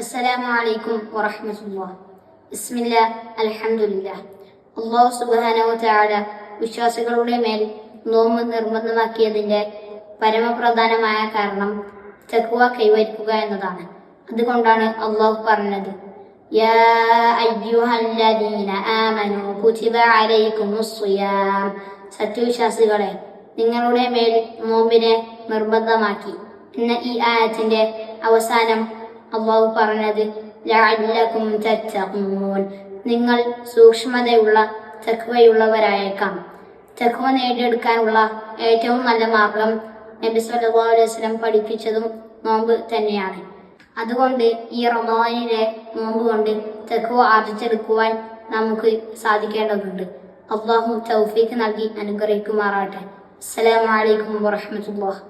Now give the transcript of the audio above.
അസ്സലാമു അലൈക്കും വറഹ്മത്തുള്ളാഹി ബിസ്മില്ലാ അൽഹംദുലില്ലാ. അല്ലാഹു സുബ്ഹാനഹു തആല വിശ്വാസികളുടെ മേൽ നോമ്പ് നിർബന്ധമാക്കിയതിന്റെ പരമപ്രധാനമായ കാരണം തഖ്വ കൈവരിക്കുക എന്നതാണ്. അതുകൊണ്ടാണ് അള്ളാഹു പറഞ്ഞത് യാ അയ്യുഹല്ലദീന ആമനു കുതിബ അലൈക്കുമുസ് സിയാം സത്യവിശ്വാസികളെ നിങ്ങളുടെ മേൽ നോമ്പിനെ നിർബന്ധമാക്കി. എന്ന ഈ ആയത്തിന്റെ അവസാനം അള്ളാഹു പറഞ്ഞത് നിങ്ങൾ സൂക്ഷ്മതയുള്ള തഖ്വയുള്ളവരായേക്കാം. തഖ്വ നേടിയെടുക്കാനുള്ള ഏറ്റവും നല്ല മാർഗം നബി സല്ലല്ലാഹു അലൈഹി വസല്ലം പഠിപ്പിച്ചതും നോമ്പ് തന്നെയാണ്. അതുകൊണ്ട് ഈ റമദാനിലെ നോമ്പ് കൊണ്ട് തഖ്വ ആർജിച്ചെടുക്കുവാൻ നമുക്ക് സാധിക്കേണ്ടതുണ്ട്. അള്ളാഹു തൗഫീഖ് നൽകി അനുഗ്രഹിക്കുമാറാട്ടെ അസ്സലാമു അലൈക്കും വറഹ്മത്തുള്ളാഹി